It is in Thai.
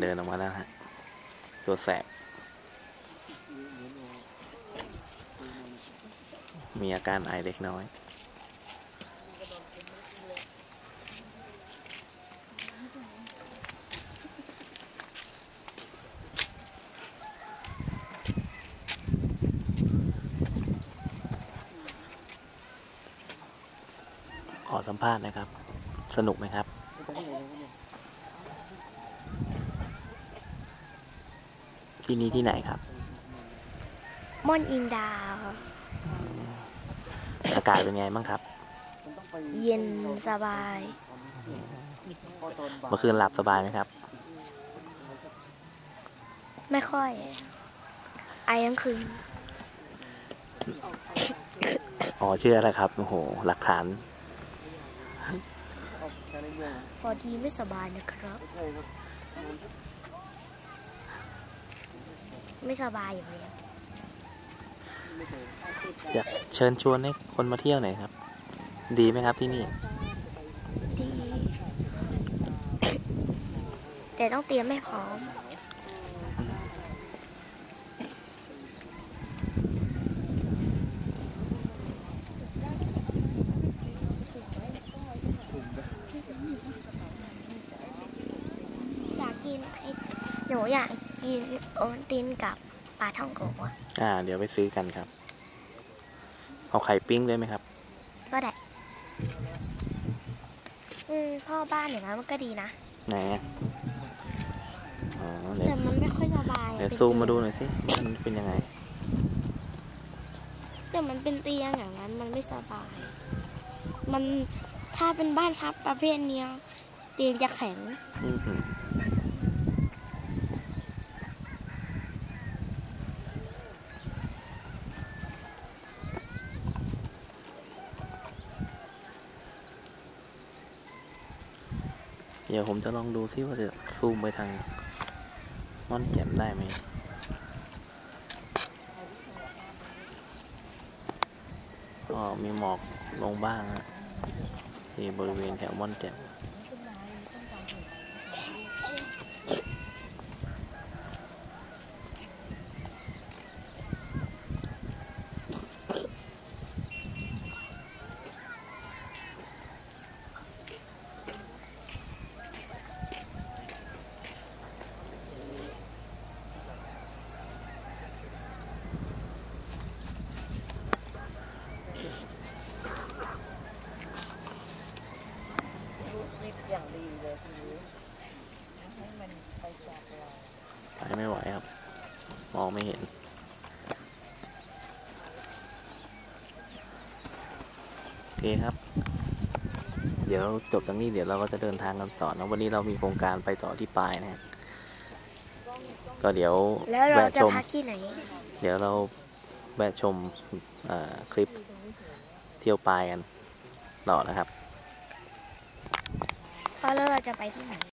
เดินออกมาแล้วฮะ ตัวแสบมีอาการไอเล็กน้อย ขอสัมภาษณ์นะครับ สนุกไหมครับ ที่นี้ที่ไหนครับ ม่อนอิงดาว อากาศเป็นไงบ้างครับ เย็นสบาย เมื่อคืนหลับสบายไหมครับ ไม่ค่อย ไอทั้งคืน อ๋อชื่ออะไรครับ โอ้โห หลักฐาน พอดีไม่สบายนะครับ ไม่สบายอย่างเดียวอยากเชิญชวนให้คนมาเที่ยวหน่อยครับ ดีไหมครับที่นี่ ดี แต่ต้องเตรียมไม่พร้อม อยากกินไอ้หนูอยาก กินโอนตินกับปลาท่องโกะอ่า เดี๋ยวไปซื้อกันครับ เอาไข่ปิ้งด้วยไหมครับ ก็ได้ อืม พ่อบ้านอย่างนั้นมันก็ดีนะไหนอะอ๋อเดี๋ยวแต่มันไม่ค่อยสบายเดี๋ยวป็นซูมมาเตีดูยงหน่อยสิว่ามันเป็นยังไง แต่มันเป็นเตียงอย่างนั้นมันไม่สบาย มันถ้าเป็นบ้านพักประเภทเนี้ยเตียงจะแข็ง อือหือ เดี๋ยวผมจะลองดูซิว่าจะซูมไปทางม่อนแจ่มได้ไหมก็มีหมอกลงบ้างฮะที่บริเวณแถวม่อนแจ่ม ไปไม่ไหวครับ มองไม่เห็นโอเคครับ เดี๋ยวจบจากนี้เดี๋ยวเราก็จะเดินทางกันต่อนะวันนี้เรามีโครงการไปต่อที่ปลายนะฮะก็เดี๋ยวแล้วเราแวะจะชมพักที่ไหน เดี๋ยวเราแวะชมเอ่อคลิปเที่ยวปลายกันต่อนะครับเพราะ แล้วเราจะไปที่ไหน